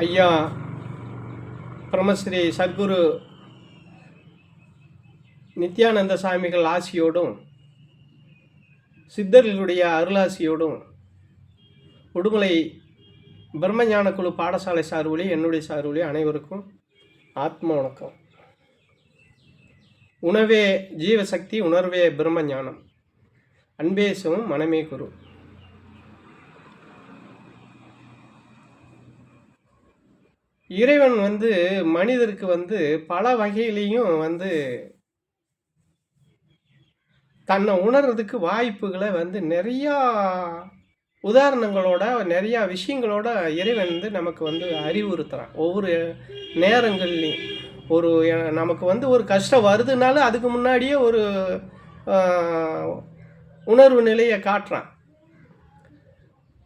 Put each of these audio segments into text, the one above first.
ஐயா பிரம்மஸ்ரீ சத்குரு நித்யானந்த சாமிகள் ஆசியோடும் சித்தர்களுடைய அருளாசியோடும் உடுமலை பிரம்மஞான குழு பாடசாலை சார்பிலே என்னுடைய சார்பிலே அனைவருக்கும் ஆத்ம வணக்கம். உணவே ஜீவசக்தி உணர்வே பிரம்மஞானம். அன்பேசவும் மனமே குரு. இறைவன் வந்து மனிதருக்கு வந்து பல வகையிலையும் வந்து தன்னை உணர்றதுக்கு வாய்ப்புகளை வந்து நிறையா உதாரணங்களோட நிறையா விஷயங்களோட இறைவன் வந்து நமக்கு வந்து அறிவுறுத்துகிறான் ஒவ்வொரு நேரங்கள்லையும். ஒரு நமக்கு வந்து ஒரு கஷ்டம் வருதுனால அதுக்கு முன்னாடியே ஒரு உணர்வு நிலையை காட்டுறான்.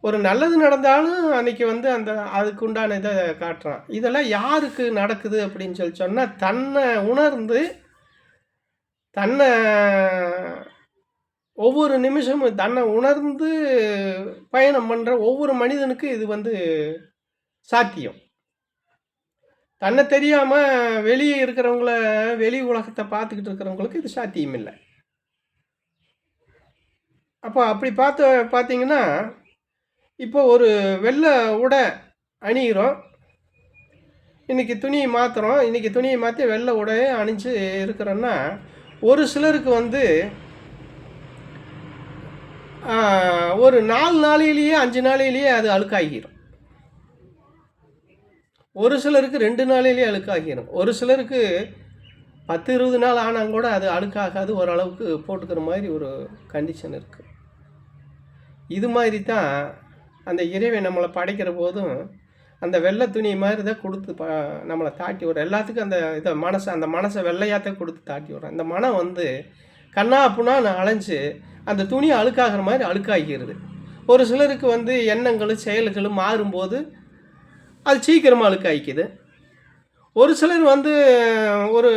ஒரு நல்லது நடந்தாலும் அன்னைக்கு வந்து அந்த அதுக்கு உண்டான இதை காட்டுறான். இதெல்லாம் யாருக்கு நடக்குது அப்படின்னு சொல்லி சொன்னால் தன்னை உணர்ந்து தன்னை ஒவ்வொரு நிமிஷமும் தன்னை உணர்ந்து பயணம் பண்ணுற ஒவ்வொரு மனிதனுக்கு இது வந்து சாத்தியம். தன்னை தெரியாமல் வெளியே இருக்கிறவங்கள வெளி உலகத்தை பார்த்துக்கிட்டு இருக்கிறவங்களுக்கு இது சாத்தியம் இல்லை அப்போ அப்படி பார்த்து பார்த்தீங்கன்னா இப்போ ஒரு வெள்ளை உடை அணிகிறோம் இன்றைக்கி துணியை மாற்றுறோம் இன்றைக்கி துணியை மாற்றி வெள்ளை உடையை அணிஞ்சு இருக்கிறோன்னா ஒரு சிலருக்கு வந்து ஒரு நாலு நாளையிலேயே அஞ்சு நாளையிலேயே அது அழுக்காகிடும் ஒரு சிலருக்கு ரெண்டு நாளையிலேயே அழுக்காகிடும் ஒரு சிலருக்கு பத்து இருபது நாள் ஆனால் கூட அது அழுக்காகாது. ஓரளவுக்கு போட்டுக்கிற மாதிரி ஒரு கண்டிஷன் இருக்குது இது மாதிரி தான் அந்த இறைவன் நம்மளை படைக்கிற போதும் அந்த வெள்ளை துணி மாதிரி தான் கொடுத்து ப நம்மளை தாட்டி விடுற எல்லாத்துக்கும் அந்த இதை மனசை அந்த மனசை தான் கொடுத்து தாட்டி விடுறோம் அந்த மனம் வந்து கண்ணா புண்ணான்னு அலைஞ்சு அந்த துணி அழுக்காகிற மாதிரி அழுக்காகிறது ஒரு சிலருக்கு வந்து எண்ணங்களும் செயல்களும் மாறும்போது அது சீக்கிரமாக அழுக்காய்க்குது ஒரு சிலர் வந்து ஒரு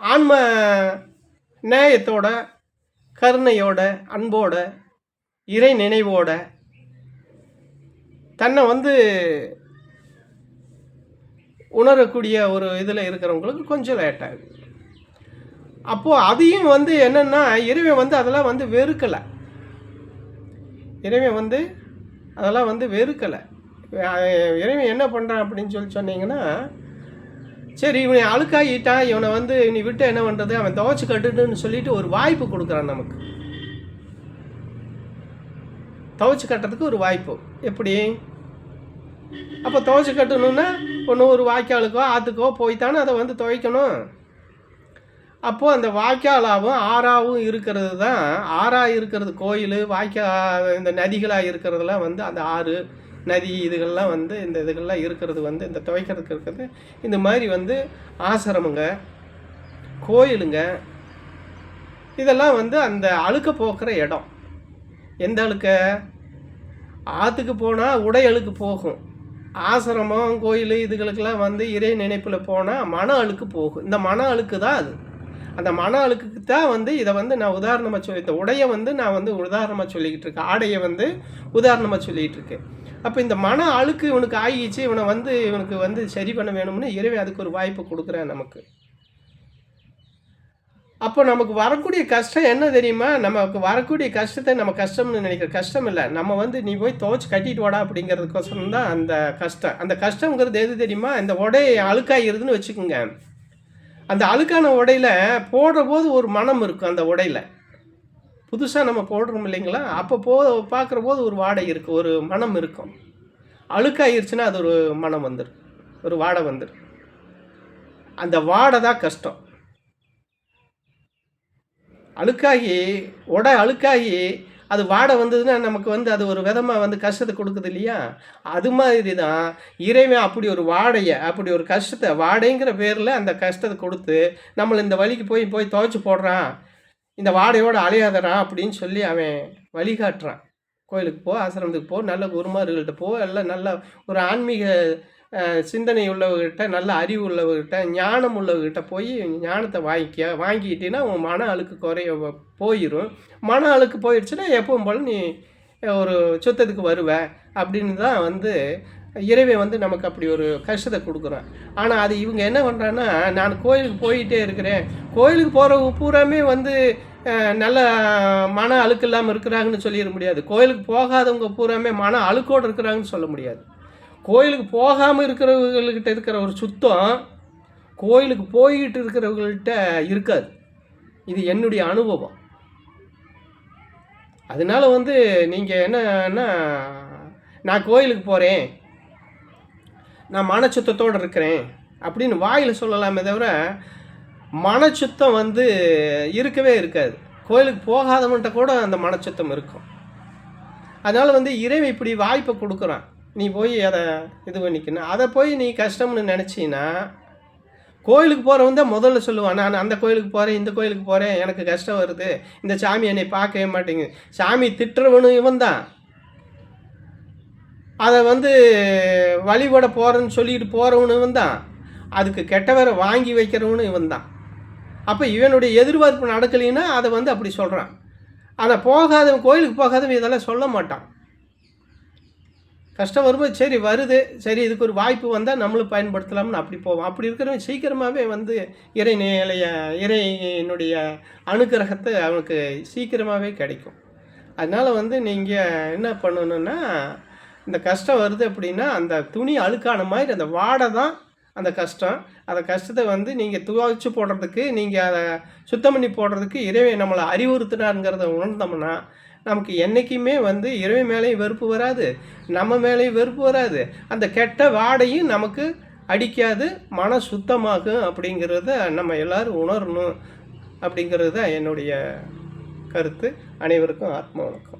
ஆன்ம நேயத்தோட கருணையோட அன்போட இறை நினைவோட தன்னை வந்து உணரக்கூடிய ஒரு இதில் இருக்கிறவங்களுக்கு கொஞ்சம் லேட் ஆகுது. அப்போது அதையும் வந்து என்னென்னா இறைவன் வந்து அதெல்லாம் வந்து வெறுக்கலை. இறைவன் வந்து அதெல்லாம் வந்து வெறுக்கலை. இறைவன் என்ன பண்ணுறான் அப்படின்னு சொல்லி சொன்னீங்கன்னா சரி இவனை அழுக்காகிட்டான் இவனை வந்து இனி விட்டு என்ன பண்ணுறது அவன் துவச்சி கட்டுட்டுன்னு சொல்லிட்டு ஒரு வாய்ப்பு கொடுக்குறான் நமக்கு. துவைச்சி கட்டுறதுக்கு ஒரு வாய்ப்பு. எப்படி? அப்போ துவைச்சி கட்டணும்னா ஒன்று ஒரு வாய்க்காலுக்கோ ஆற்றுக்கோ போய் தானே அதை வந்து துவைக்கணும். அப்போது அந்த வாய்க்காலாகவும் ஆறாவும் இருக்கிறது தான் ஆறாக இருக்கிறது கோயில் வாய்க்கா இந்த நதிகளாக இருக்கிறதுலாம் வந்து அந்த ஆறு நதி இதுகள்லாம் வந்து இந்த இதுகள்லாம் இருக்கிறது வந்து இந்த துவைக்கிறதுக்கு இருக்கிறது இந்த மாதிரி வந்து ஆசிரமங்க கோயிலுங்க இதெல்லாம் வந்து அந்த அழுக்க போக்குற இடம். எந்த அழுக்க ஆற்றுக்கு போனால் உடை அழுக்கு போகும். ஆசிரமம் கோயில் இதுகளுக்கெல்லாம் வந்து இறை நினைப்பில் போனால் மன அழுக்கு போகும். இந்த மன அழுக்கு தான் அது. அந்த மன அழுக்குக்கு தான் வந்து இதை வந்து நான் உதாரணமாக சொல்லி இந்த உடையை வந்து நான் வந்து உதாரணமாக சொல்லிக்கிட்டு இருக்கேன். ஆடையை வந்து உதாரணமாக சொல்லிக்கிட்டு இருக்கேன். அப்போ இந்த மன அழுக்கு இவனுக்கு ஆகிச்சு இவனை வந்து இவனுக்கு வந்து சரி பண்ண வேணும்னு இறைவன் அதுக்கு ஒரு வாய்ப்பு கொடுக்குறேன் நமக்கு. அப்போ நமக்கு வரக்கூடிய கஷ்டம் என்ன தெரியுமா? நமக்கு வரக்கூடிய கஷ்டத்தை நம்ம கஷ்டம்னு நினைக்கிற கஷ்டம் இல்லை. நம்ம வந்து நீ போய் துவைச்சு கட்டிட்டு வாடா அப்படிங்கிறதுக்கோசரம் தான் அந்த கஷ்டம். அந்த கஷ்டங்கிறது எது தெரியுமா? இந்த உடை அழுக்காயிருதுன்னு வச்சுக்கோங்க. அந்த அழுக்கான உடையில போடுற போது ஒரு மனம் இருக்கும் அந்த உடையில. புதுசாக நம்ம போடுறோம் இல்லைங்களா? அப்போ போ பார்க்குற போது ஒரு வாடை இருக்குது ஒரு மனம் இருக்கும். அழுக்காயிருச்சுன்னா அது ஒரு மனம் வந்துடும் ஒரு வாடை வந்துடும் அந்த வாடை தான் கஷ்டம். அழுக்காகி உடை அழுக்காகி அது வாடை வந்ததுன்னா நமக்கு வந்து அது ஒரு விதமாக வந்து கஷ்டத்தை கொடுக்குது இல்லையா? அது மாதிரி தான் இறைவன் அப்படி ஒரு வாடையை அப்படி ஒரு கஷ்டத்தை வாடைங்கிற பேரில் அந்த கஷ்டத்தை கொடுத்து நம்மளை இந்த வழிக்கு போய் போய் துவைச்சி போடுறான். இந்த வாடையோடு அலையாதறான் அப்படின்னு சொல்லி அவன் வழிகாட்டுறான். கோயிலுக்கு போ ஆசிரமத்துக்கு போ நல்ல குருமார்கள்ட்ட போ எல்லாம் நல்ல ஒரு ஆன்மீக சிந்தனை உள்ளவர்கிட்ட நல்ல அறிவு உள்ளவர்கிட்ட ஞானம் உள்ளவர்கிட்ட போய் ஞானத்தை வாங்கிக்க வாங்கிக்கிட்டீங்கன்னா உன் மன அழுக்கு குறைய போயிடும் மன அழுக்கு போயிடுச்சுன்னா எப்பவும் போல் நீ ஒரு சுத்தத்துக்கு வருவ. அப்படின்னு தான் வந்து இறைவன் வந்து நமக்கு அப்படி ஒரு கஷ்டத்தை கொடுக்குறான். ஆனால் அது இவங்க என்ன பண்ணுறான்னா நான் கோயிலுக்கு போயிட்டே இருக்கிறேன். கோயிலுக்கு போகிற பூராமே வந்து நல்ல மன அழுக்கு இல்லாமல் இருக்கிறாங்கன்னு சொல்லிட முடியாது. கோயிலுக்கு போகாதவங்க பூராமே மன அழுக்கோடு இருக்கிறாங்கன்னு சொல்ல முடியாது. கோயிலுக்கு போகாமல் இருக்கிறவங்கக்கிட்ட இருக்கிற ஒரு சுத்தம் கோயிலுக்கு போய்கிட்டு இருக்கிறவங்கள்ட்ட இருக்காது. இது என்னுடைய அனுபவம். அதனால வந்து நீங்கள் என்னன்னா நான் கோயிலுக்கு போகிறேன் நான் மனச்சுத்தத்தோடு இருக்கிறேன் அப்படின்னு வாயில் சொல்லலாமே தவிர மனச்சுத்தம் வந்து இருக்கவே இருக்காது. கோயிலுக்கு போகாதவன்ட்ட கூட அந்த மனச்சுத்தம் இருக்கும். அதனால் வந்து இறைவன் இப்படி வாய்ப்பை கொடுக்குறான். நீ போய் அதை இது பண்ணிக்கணும். அதை போய் நீ கஷ்டம்னு நினச்சின்னா கோயிலுக்கு போகிறவன் தான் முதல்ல சொல்லுவான் நான் அந்த கோயிலுக்கு போகிறேன் இந்த கோயிலுக்கு போகிறேன் எனக்கு கஷ்டம் வருது. இந்த சாமி என்னை பார்க்கவே மாட்டேங்குது. சாமி திட்டுறவனும் இவன் தான். அதை வந்து வழிபட போகிறேன்னு சொல்லிட்டு போகிறவனு இவன் தான். அதுக்கு கெட்டவரை வாங்கி வைக்கிறவனும் இவன் தான். அப்போ இவனுடைய எதிர்பார்ப்பு நடக்கலைன்னா அதை வந்து அப்படி சொல்கிறான் ஆனால் போகாதவன் கோயிலுக்கு போகாதவன் இதெல்லாம் சொல்ல மாட்டான். கஷ்டம் வரும்போது சரி வருது. சரி இதுக்கு ஒரு வாய்ப்பு வந்தால் நம்மளும் பயன்படுத்தலாம்னு அப்படி போவோம். அப்படி இருக்கிறவன் சீக்கிரமாகவே வந்து இறை நிலைய இறையினுடைய அனுக்கிரகத்தை அவனுக்கு சீக்கிரமாகவே கிடைக்கும். அதனால் வந்து நீங்கள் என்ன பண்ணணுன்னா இந்த கஷ்டம் வருது அப்படின்னா அந்த துணி அழுக்கான மாதிரி அந்த வாடை தான் அந்த கஷ்டம். அந்த கஷ்டத்தை வந்து நீங்கள் துவைச்சு போடுறதுக்கு நீங்கள் அதை சுத்தம் பண்ணி போடுறதுக்கு இறைவன் நம்மளை அறிவுறுத்தினாருங்கிறத உணர்ந்தோம்னா நமக்கு என்றைக்குமே வந்து இறைவன் மேலேயும் வெறுப்பு வராது நம்ம மேலேயும் வெறுப்பு வராது. அந்த கெட்ட வாடையும் நமக்கு அடிக்காது மன சுத்தமாகும் அப்படிங்கிறத நம்ம எல்லாரும் உணரணும் அப்படிங்கிறது தான் என்னுடைய கருத்து. அனைவருக்கும் ஆத்ம வணக்கம்.